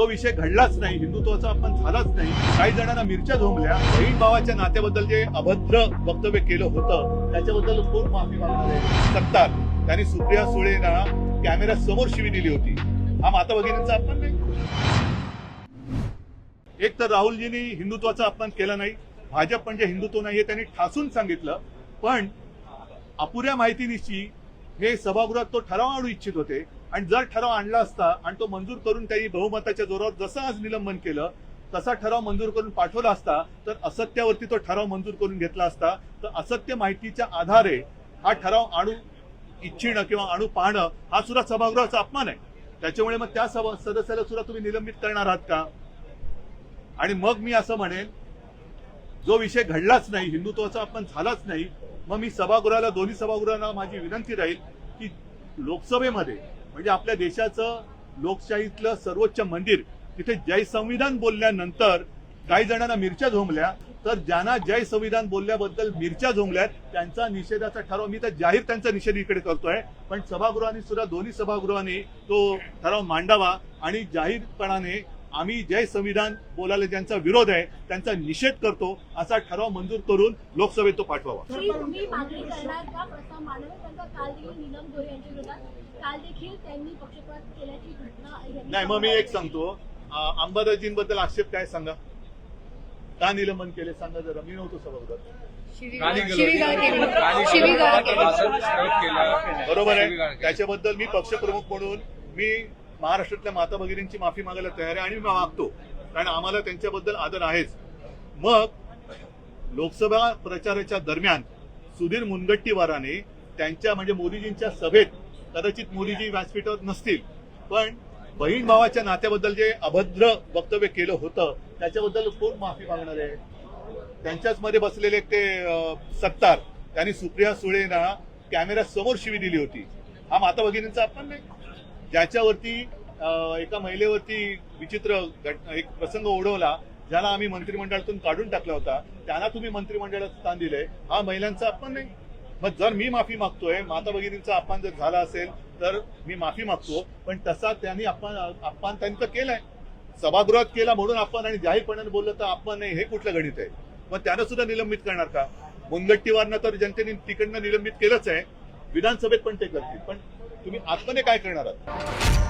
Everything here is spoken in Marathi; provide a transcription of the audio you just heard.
जो विषय घडलाच नाही हिंदुत्वाचा अपमान झालाच नाही. काही जणांना मिरच्या झोंबल्या बहीण भावाच्या नात्याबद्दल जे अभद्र वक्तव्य केलं होतं त्याच्याबद्दल खूप माफी मागणार आहे सत्तार. त्यांनी सुप्रिया सुळेना कॅमेरा समोर शिवी दिली होती. हा माता भगिनींचा अपमान नाही. एक तर राहुलजींनी हिंदुत्वाचा अपमान केला नाही. भाजप म्हणजे हिंदुत्व नाही हे त्यांनी ठासून सांगितलं. पण अपुऱ्या माहितीनिशी हे सभागृहात तो ठराव आणू इच्छित होते. आणि जर ठराव आणला असता आणि तो मंजूर करून त्यांनी बहुमताच्या जोरावर जसं आज निलंबन केलं तसा ठराव मंजूर करून पाठवला असता तर असत्यावरती तो ठराव मंजूर करून घेतला असता तर असत्य माहितीच्या आधारे हा ठराव आणू इच्छिणं किंवा आणू पाहणं हा सुद्धा सभागृहाचा अपमान आहे. त्याच्यामुळे मग त्या सभा सदस्याला सुद्धा तुम्ही निलंबित करणार आहात का? आणि मग मी असं म्हणेन जो विषय घडलाच नाही हिंदुत्वाचा अपमान झालाच नाही मग मी सभागृहाला दोन्ही सभागृहांना माझी विनंती राहील की लोकसभेमध्ये म्हणजे आपल्या देशाचं लोकशाहीतलं सर्वोच्च मंदिर तिथे जय संविधान बोलल्यानंतर काही जणांना मिरच्या झोंबल्या तर ज्यांना जय संविधान बोलल्याबद्दल मिरच्या झोंबल्यात त्यांचा निषेधाचा ठराव मी तर जाहीर त्यांचा निषेध इकडे करतोय पण सभागृहांनी सुद्धा दोन्ही सभागृहांनी तो ठराव मांडावा आणि जाहीरपणाने आम्ही जय संविधान बोलायला ज्यांचा विरोध आहे त्यांचा निषेध करतो असा ठराव मंजूर करून लोकसभेत तो पाठवावा. तुम्ही तुम्ही मागणी करणार का प्रस्ताव मांडवे त्यांचा काल देखील नीलम गोरे यांच्या विरोधात? काल देखील त्यांनी पक्षपात केल्याची घटना यांनी नाही मग मी एक सांगतो. अंबादाजींबद्दल आक्षेप काय सांगा? का निलंबन केले? सांगा जरा. मी नव्हतो सभागृहात. गाली शिवीगाळ केली. गलोच शिवीगाळ केली. केला. बरोबर आहे. त्याच्याबद्दल मी पक्षप्रमुख म्हणून मी महाराष्ट्रातल्या माता भगिनींची माफी मागायला तयार आहे आणि मी मागतो. कारण आम्हाला त्यांच्याबद्दल आदर आहेच. मग लोकसभा प्रचाराच्या दरम्यान सुधीर मुनगट्टीवाराने त्यांच्या म्हणजे मोदीजींच्या सभेत कदाचित मोदीजी व्यासपीठावर नसतील पण बहीण भावाच्या नात्याबद्दल जे अभद्र वक्तव्य केलं होतं त्याच्याबद्दल खूप माफी मागणार आहे? त्यांच्याच मध्ये बसलेले ते सत्तार त्यांनी सुप्रिया सुळेना कॅमेरा समोर शिवी दिली होती. हा माता भगिनींचा आपण नाही. ज्याच्यावरती एका महिलेवरती विचित्र एक प्रसंग ओढवला ज्याला आम्ही मंत्रिमंडळातून काढून टाकला होता त्यांना तुम्ही मंत्रिमंडळात स्थान दिलंय. हा महिलांचा अपमान नाही. मग जर मी माफी मागतोय माता भगिनींचा अपमान जर झाला असेल तर मी माफी मागतो. पण तसा त्यांनी अपमान अपमान तर केलंय. सभागृहात केला म्हणून आपण आणि जाहीरपणाने बोललं तर अपमान नाही हे कुठलं गणित आहे? मग त्यानं सुद्धा निलंबित करणार का? मुनगट्टीवारनं तर जनतेने तिकडनं निलंबित केलंच आहे. विधानसभेत पण ते करतील. पण तुम्ही आतमध्ये काय करणार आहात?